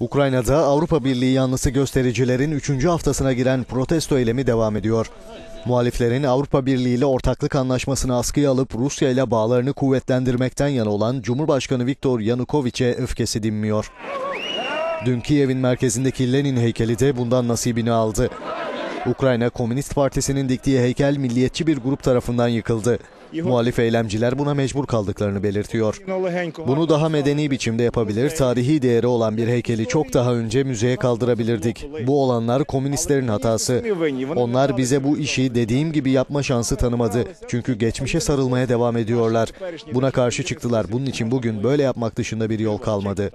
Ukrayna'da Avrupa Birliği yanlısı göstericilerin 3. haftasına giren protesto eylemi devam ediyor. Muhaliflerin Avrupa Birliği ile ortaklık anlaşmasını askıya alıp Rusya ile bağlarını kuvvetlendirmekten yana olan Cumhurbaşkanı Viktor Yanukovic'e öfkesi dinmiyor. Dün Kiev'in merkezindeki Lenin heykeli de bundan nasibini aldı. Ukrayna Komünist Partisi'nin diktiği heykel milliyetçi bir grup tarafından yıkıldı. Muhalif eylemciler buna mecbur kaldıklarını belirtiyor. Bunu daha medeni biçimde yapabilir, tarihi değeri olan bir heykeli çok daha önce müzeye kaldırabilirdik. Bu olanlar komünistlerin hatası. Onlar bize bu işi dediğim gibi yapma şansı tanımadı. Çünkü geçmişe sarılmaya devam ediyorlar. Buna karşı çıktılar. Bunun için bugün böyle yapmak dışında bir yol kalmadı.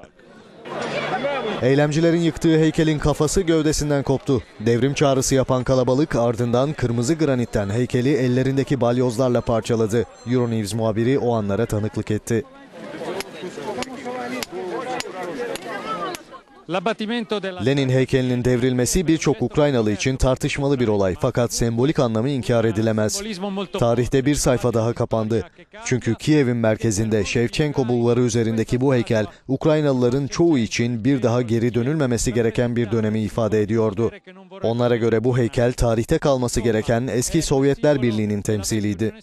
Eylemcilerin yıktığı heykelin kafası gövdesinden koptu. Devrim çağrısı yapan kalabalık ardından kırmızı granitten heykeli ellerindeki balyozlarla parçaladı. Euronews muhabiri o anlara tanıklık etti. Lenin heykelinin devrilmesi birçok Ukraynalı için tartışmalı bir olay fakat sembolik anlamı inkar edilemez. Tarihte bir sayfa daha kapandı. Çünkü Kiev'in merkezinde Şevçenko bulvarı üzerindeki bu heykel Ukraynalıların çoğu için bir daha geri dönülmemesi gereken bir dönemi ifade ediyordu. Onlara göre bu heykel tarihte kalması gereken eski Sovyetler Birliği'nin temsiliydi.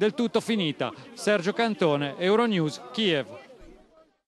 del tutto finita. Sergio Cantone, Euronews, Kiev.